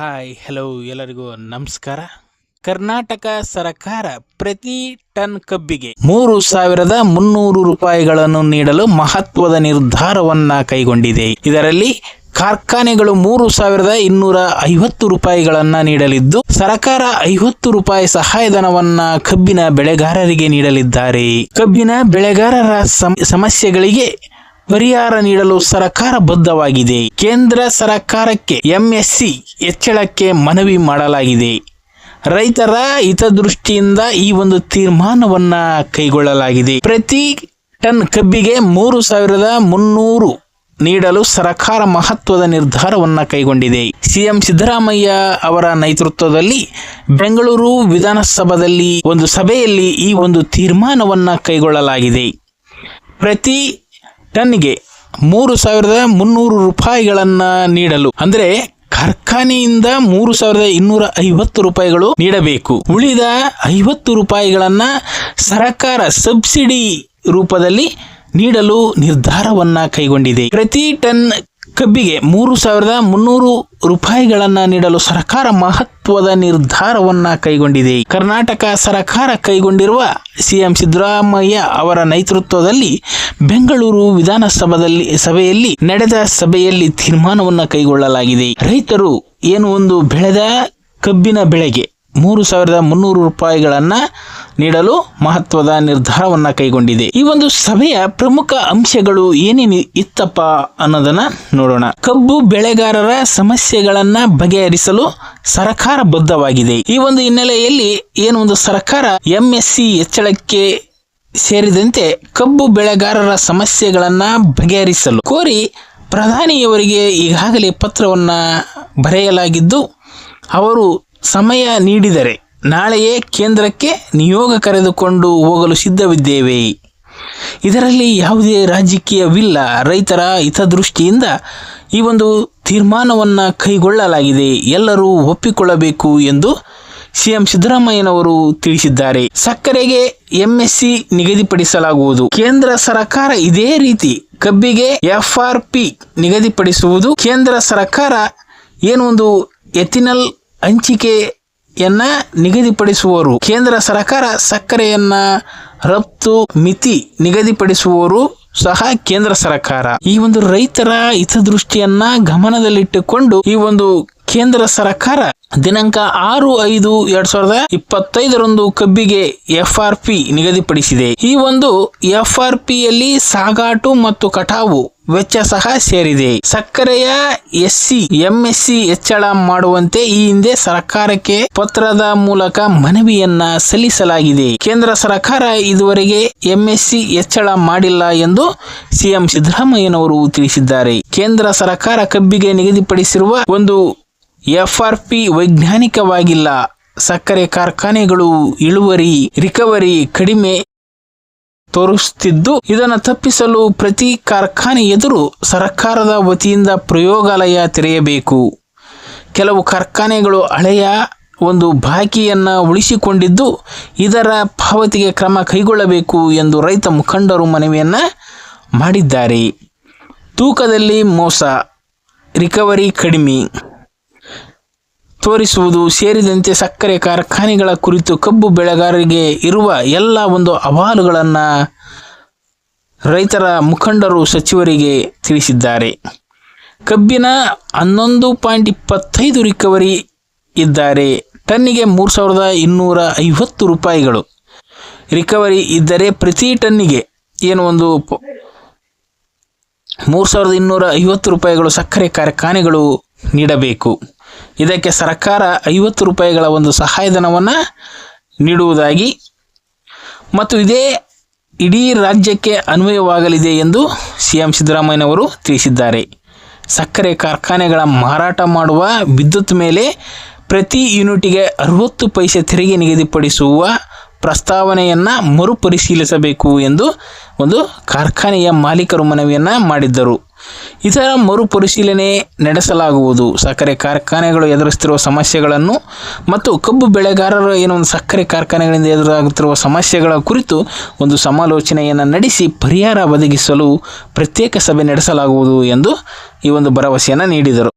Hi hello ಎಲ್ಲರಿಗೂ ನಮಸ್ಕಾರ. ಕರ್ನಾಟಕ ಸರ್ಕಾರ ಪ್ರತಿ ಟನ್ ಕಬ್ಬಿಗೆ ಮೂರು ಸಾವಿರದ ಮುನ್ನೂರು ರೂಪಾಯಿಗಳನ್ನು ನೀಡಲು ಮಹತ್ವದ ನಿರ್ಧಾರವನ್ನ ಕೈಗೊಂಡಿದೆ. ಇದರಲ್ಲಿ ಕಾರ್ಖಾನೆಗಳು ಮೂರು ಸಾವಿರದ ಇನ್ನೂರ ಐವತ್ತು ರೂಪಾಯಿಗಳನ್ನ ನೀಡಲಿದ್ದು, ಸರ್ಕಾರ ಐವತ್ತು ರೂಪಾಯಿ ಸಹಾಯಧನವನ್ನ ಕಬ್ಬಿನ ಬೆಳೆಗಾರರಿಗೆ ನೀಡಲಿದ್ದಾರೆ. ಕಬ್ಬಿನ ಬೆಳೆಗಾರರ ಸಮ- ಸಮಸ್ಯೆಗಳಿಗೆ ಪರಿಹಾರ ನೀಡಲು ಸರ್ಕಾರ ಬದ್ಧವಾಗಿದೆ. ಕೇಂದ್ರ ಸರ್ಕಾರಕ್ಕೆ ಎಂಎಸ್ಸಿ ಹೆಚ್ಚಳಕ್ಕೆ ಮನವಿ ಮಾಡಲಾಗಿದೆ. ರೈತರ ಹಿತದೃಷ್ಟಿಯಿಂದ ಈ ಒಂದು ತೀರ್ಮಾನವನ್ನ ಕೈಗೊಳ್ಳಲಾಗಿದೆ. ಪ್ರತಿ ಟನ್ ಕಬ್ಬಿಗೆ ಮೂರು ಸಾವಿರದ ಮುನ್ನೂರು ನೀಡಲು ಸರ್ಕಾರ ಮಹತ್ವದ ನಿರ್ಧಾರವನ್ನ ಕೈಗೊಂಡಿದೆ. ಸಿಎಂ ಸಿದ್ದರಾಮಯ್ಯ ಅವರ ನೇತೃತ್ವದಲ್ಲಿ ಬೆಂಗಳೂರು ವಿಧಾನಸಭೆಯಲ್ಲಿ ಒಂದು ಸಭೆಯಲ್ಲಿ ಈ ಒಂದು ತೀರ್ಮಾನವನ್ನ ಕೈಗೊಳ್ಳಲಾಗಿದೆ. ಪ್ರತಿ ಟನ್ಗೆ ಮೂರು ಸಾವಿರದ ಮುನ್ನೂರು ರೂಪಾಯಿಗಳನ್ನು ನೀಡಲು. ಅಂದರೆ ಕಾರ್ಖಾನೆಯಿಂದ ಮೂರು ಸಾವಿರದ ಇನ್ನೂರ ಐವತ್ತು ರೂಪಾಯಿಗಳು ನೀಡಬೇಕು. ಉಳಿದ ಐವತ್ತು ರೂಪಾಯಿಗಳನ್ನು ಸರ್ಕಾರ ಸಬ್ಸಿಡಿ ರೂಪದಲ್ಲಿ ನೀಡಲು ನಿರ್ಧಾರವನ್ನ ಕೈಗೊಂಡಿದೆ. ಪ್ರತಿ ಟನ್ ಕಬ್ಬಿಗೆ ಮೂರು ಸಾವಿರದ ಮುನ್ನೂರು ರೂಪಾಯಿಗಳನ್ನು ನೀಡಲು ಸರ್ಕಾರ ಮಹತ್ವದ ನಿರ್ಧಾರವನ್ನ ಕೈಗೊಂಡಿದೆ. ಕರ್ನಾಟಕ ಸರ್ಕಾರ ಕೈಗೊಂಡಿರುವ ಸಿಎಂ ಸಿದ್ದರಾಮಯ್ಯ ಅವರ ನೇತೃತ್ವದಲ್ಲಿ ಬೆಂಗಳೂರು ವಿಧಾನಸಭೆಯಲ್ಲಿ ಸಭೆಯಲ್ಲಿ ನಡೆದ ಸಭೆಯಲ್ಲಿ ತೀರ್ಮಾನವನ್ನು ಕೈಗೊಳ್ಳಲಾಗಿದೆ. ರೈತರು ಏನು ಒಂದು ಬೆಳೆದ ಕಬ್ಬಿನ ಬೆಳೆಗೆ ಮೂರು ಸಾವಿರದ ಮುನ್ನೂರು ರೂಪಾಯಿಗಳನ್ನು ನೀಡಲು ಮಹತ್ವದ ನಿರ್ಧಾರವನ್ನು ಕೈಗೊಂಡಿದೆ. ಈ ಒಂದು ಸಭೆಯ ಪ್ರಮುಖ ಅಂಶಗಳು ಏನೇನು ಇತ್ತಪ್ಪ ಅನ್ನೋದನ್ನ ನೋಡೋಣ. ಕಬ್ಬು ಬೆಳೆಗಾರರ ಸಮಸ್ಯೆಗಳನ್ನ ಬಗೆಹರಿಸಲು ಸರ್ಕಾರ ಬದ್ಧವಾಗಿದೆ. ಈ ಒಂದು ಹಿನ್ನೆಲೆಯಲ್ಲಿ ಏನು ಒಂದು ಸರ್ಕಾರ ಎಂಎಸ್ಸಿ ಹೆಚ್ಚಳಕ್ಕೆ ಸೇರಿದಂತೆ ಕಬ್ಬು ಬೆಳೆಗಾರರ ಸಮಸ್ಯೆಗಳನ್ನ ಬಗೆಹರಿಸಲು ಕೋರಿ ಪ್ರಧಾನಿಯವರಿಗೆ ಈಗಾಗಲೇ ಪತ್ರವನ್ನು ಬರೆಯಲಾಗಿದ್ದು, ಅವರು ಸಮಯ ನೀಡಿದರೆ ನಾಳೆಯೇ ಕೇಂದ್ರಕ್ಕೆ ನಿಯೋಗ ಕರೆದುಕೊಂಡು ಹೋಗಲು ಸಿದ್ಧವಿದ್ದೇವೆ. ಇದರಲ್ಲಿ ಯಾವುದೇ ರಾಜಕೀಯವಿಲ್ಲ. ರೈತರ ಹಿತದೃಷ್ಟಿಯಿಂದ ಈ ಒಂದು ತೀರ್ಮಾನವನ್ನು ಕೈಗೊಳ್ಳಲಾಗಿದೆ. ಎಲ್ಲರೂ ಒಪ್ಪಿಕೊಳ್ಳಬೇಕು ಎಂದು ಸಿಎಂ ಸಿದ್ದರಾಮಯ್ಯನವರು ತಿಳಿಸಿದ್ದಾರೆ. ಸಕ್ಕರೆಗೆ ಎಂಎಸ್ಸಿ ನಿಗದಿಪಡಿಸಲಾಗುವುದು. ಕೇಂದ್ರ ಸರ್ಕಾರ ಇದೇ ರೀತಿ ಕಬ್ಬಿಗೆ ಎಫ್ಆರ್ಪಿ ನಿಗದಿಪಡಿಸುವುದು. ಕೇಂದ್ರ ಸರ್ಕಾರ ಏನೊಂದು ಎಥಿನಲ್ ಹಂಚಿಕೆಯನ್ನ ನಿಗದಿಪಡಿಸುವರು. ಕೇಂದ್ರ ಸರ್ಕಾರ ಸಕ್ಕರೆಯನ್ನ ರಫ್ತು, ಮಿತಿ ನಿಗದಿಪಡಿಸುವವರು ಸಹ ಕೇಂದ್ರ ಸರ್ಕಾರ. ಈ ಒಂದು ರೈತರ ಹಿತದೃಷ್ಟಿಯನ್ನ ಗಮನದಲ್ಲಿಟ್ಟುಕೊಂಡು ಈ ಒಂದು ಕೇಂದ್ರ ಸರ್ಕಾರ ದಿನಾಂಕ ಆರು ಐದು ಎರಡ್ ಸಾವಿರದ ಇಪ್ಪತ್ತೈದರಂದು ಕಬ್ಬಿಗೆ ಎಫ್ ಆರ್ ಪಿ ನಿಗದಿಪಡಿಸಿದೆ. ಈ ಒಂದು ಎಫ್ ಆರ್ ಪಿಯಲ್ಲಿ ಸಾಗಾಟು ಮತ್ತು ಕಟಾವು ವೆಚ್ಚ ಸಹ ಸೇರಿದೆ. ಸಕ್ಕರೆಯ ಎಸ್ಸಿ, ಎಂಎಸ್ಸಿ ಹೆಚ್ಚಳ ಮಾಡುವಂತೆ ಈ ಹಿಂದೆ ಸರ್ಕಾರಕ್ಕೆ ಪತ್ರದ ಮೂಲಕ ಮನವಿಯನ್ನ ಸಲ್ಲಿಸಲಾಗಿದೆ. ಕೇಂದ್ರ ಸರ್ಕಾರ ಇದುವರೆಗೆ ಎಂಎಸ್ಸಿ ಹೆಚ್ಚಳ ಮಾಡಿಲ್ಲ ಎಂದು ಸಿಎಂ ಸಿದ್ದರಾಮಯ್ಯನವರು ತಿಳಿಸಿದ್ದಾರೆ. ಕೇಂದ್ರ ಸರ್ಕಾರ ಕಬ್ಬಿಗೆ ನಿಗದಿಪಡಿಸಿರುವ ಒಂದು ಎಫ್ಆರ್ಪಿ ವೈಜ್ಞಾನಿಕವಾಗಿಲ್ಲ. ಸಕ್ಕರೆ ಕಾರ್ಖಾನೆಗಳು ಇಳುವರಿ, ರಿಕವರಿ ಕಡಿಮೆ ತೋರಿಸುತ್ತಿದ್ದು, ಇದನ್ನು ತಪ್ಪಿಸಲು ಪ್ರತಿ ಕಾರ್ಖಾನೆ ಎದುರು ಸರ್ಕಾರದ ವತಿಯಿಂದ ಪ್ರಯೋಗಾಲಯ ತೆರೆಯಬೇಕು. ಕೆಲವು ಕಾರ್ಖಾನೆಗಳು ಹಳೆಯ ಒಂದು ಬಾಕಿಯನ್ನು ಉಳಿಸಿಕೊಂಡಿದ್ದು, ಇದರ ಪಾವತಿಗೆ ಕ್ರಮ ಕೈಗೊಳ್ಳಬೇಕು ಎಂದು ರೈತ ಮುಖಂಡರು ಮನವಿಯನ್ನು ಮಾಡಿದ್ದಾರೆ. ತೂಕದಲ್ಲಿ ಮೋಸ, ರಿಕವರಿ ಕಡಿಮೆ. ತೋರಿಸುವುದು ಸೇರಿದಂತೆ ಸಕ್ಕರೆ ಕಾರ್ಖಾನೆಗಳ ಕುರಿತು ಕಬ್ಬು ಬೆಳೆಗಾರರಿಗೆ ಇರುವ ಎಲ್ಲ ಒಂದು ಅಹವಾಲುಗಳನ್ನು ರೈತರ ಮುಖಂಡರು ಸಚಿವರಿಗೆ ತಿಳಿಸಿದ್ದಾರೆ. ಕಬ್ಬಿನ ಹನ್ನೊಂದು ಪಾಯಿಂಟ್ ಇಪ್ಪತ್ತೈದು ರಿಕವರಿ ಇದ್ದಾರೆ. ಟನ್ನಿಗೆ ಮೂರು ಸಾವಿರದ ಇನ್ನೂರ ಐವತ್ತು ರೂಪಾಯಿಗಳು. ರಿಕವರಿ ಇದ್ದರೆ ಪ್ರತಿ ಟನ್ನಿಗೆ ಏನು ಒಂದು ಮೂರು ಸಾವಿರದ ಇನ್ನೂರ ಐವತ್ತು ರೂಪಾಯಿಗಳು ಸಕ್ಕರೆ ಕಾರ್ಖಾನೆಗಳು ನೀಡಬೇಕು. ಇದಕ್ಕೆ ಸರ್ಕಾರ ಐವತ್ತು ರೂಪಾಯಿಗಳ ಒಂದು ಸಹಾಯಧನವನ್ನು ನೀಡುವುದಾಗಿ ಮತ್ತು ಇದೇ ಇಡೀ ರಾಜ್ಯಕ್ಕೆ ಅನ್ವಯವಾಗಲಿದೆ ಎಂದು ಸಿ ಎಂ ಸಿದ್ದರಾಮಯ್ಯನವರು ತಿಳಿಸಿದ್ದಾರೆ. ಸಕ್ಕರೆ ಕಾರ್ಖಾನೆಗಳ ಮಾರಾಟ ಮಾಡುವ ವಿದ್ಯುತ್ ಮೇಲೆ ಪ್ರತಿ ಯೂನಿಟಿಗೆ ಅರವತ್ತು ಪೈಸೆ ತೆರಿಗೆ ನಿಗದಿಪಡಿಸುವ ಪ್ರಸ್ತಾವನೆಯನ್ನು ಮರುಪರಿಶೀಲಿಸಬೇಕು ಎಂದು ಒಂದು ಕಾರ್ಖಾನೆಯ ಮಾಲೀಕರು ಮನವಿಯನ್ನು ಮಾಡಿದ್ದರು. ಇದರ ಮರುಪರಿಶೀಲನೆ ನಡೆಸಲಾಗುವುದು. ಸಕ್ಕರೆ ಕಾರ್ಖಾನೆಗಳು ಎದುರಿಸುತ್ತಿರುವ ಸಮಸ್ಯೆಗಳನ್ನು ಮತ್ತು ಕಬ್ಬು ಬೆಳೆಗಾರರು ಏನೋ ಒಂದು ಸಕ್ಕರೆ ಕಾರ್ಖಾನೆಗಳಿಂದ ಎದುರಾಗುತ್ತಿರುವ ಸಮಸ್ಯೆಗಳ ಕುರಿತು ಒಂದು ಸಮಾಲೋಚನೆಯನ್ನು ನಡೆಸಿ ಪರಿಹಾರ ಒದಗಿಸಲು ಪ್ರತ್ಯೇಕ ಸಭೆ ನಡೆಸಲಾಗುವುದು ಎಂದು ಈ ಒಂದು ಭರವಸೆಯನ್ನು ನೀಡಿದರು.